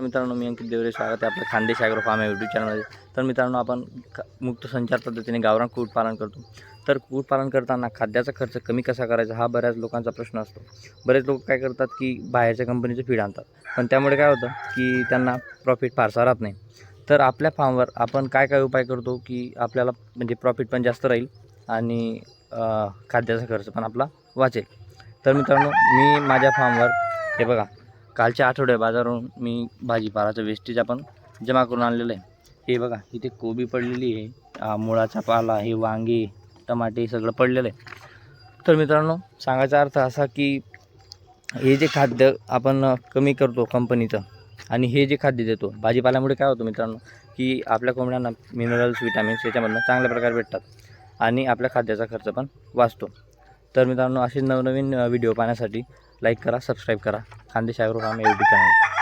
तर मित्रांनो मी अंकित देवरे स्वागत आहे आपलं खानदेश ॲग्रो फार्म या यूट्यूब चॅनलमध्ये तर मित्रांनो आपण ख- मुक्त संचार पद्धतीने गावरान कुक्कुटपालन करतो. तर कुक्कुटपालन करताना खाद्याचा खर्च कमी कसा करायचा हा बऱ्याच लोकांचा प्रश्न असतो. बरेच लोक काय करतात की बाहेरच्या कंपनीचं फीड आणतात. पण त्यामुळे काय होतं की त्यांना प्रॉफिट फारसा राहत नाही. तर आपल्या फार्मवर आपण काय काय उपाय करतो की आपल्याला म्हणजे प्रॉफिट पण जास्त राहील आणि खाद्याचा खर्च पण आपला वाचेल. तर मित्रांनो मी माझ्या फार्मवर हे बघा कालच्या आठवड्या बाजारावरून मी भाजीपालाचं वेस्टेज आपण जमा करून आणलेलं आहे. हे बघा इथे कोबी पडलेली आहे मुळाचा पाला हे वांगे टमाटे सगळं पडलेलं आहे. तर मित्रांनो सांगायचा अर्थ असा की हे जे खाद्य आपण कमी करतो कंपनीचं आणि हे जे खाद्य देतो भाजीपाल्यामुळे काय होतं मित्रांनो की आपल्या कोंबड्यांना मिनरल्स विटॅमिन्स याच्यामधनं चांगल्या प्रकारे भेटतात आणि आपल्या खाद्याचा खर्च पण वाचतो. तर मित्रांनो असे नवनवीन व्हिडिओ पाहण्यासाठी लाईक करा सबस्क्राईब करा. Khandesh agro farm YouTube channel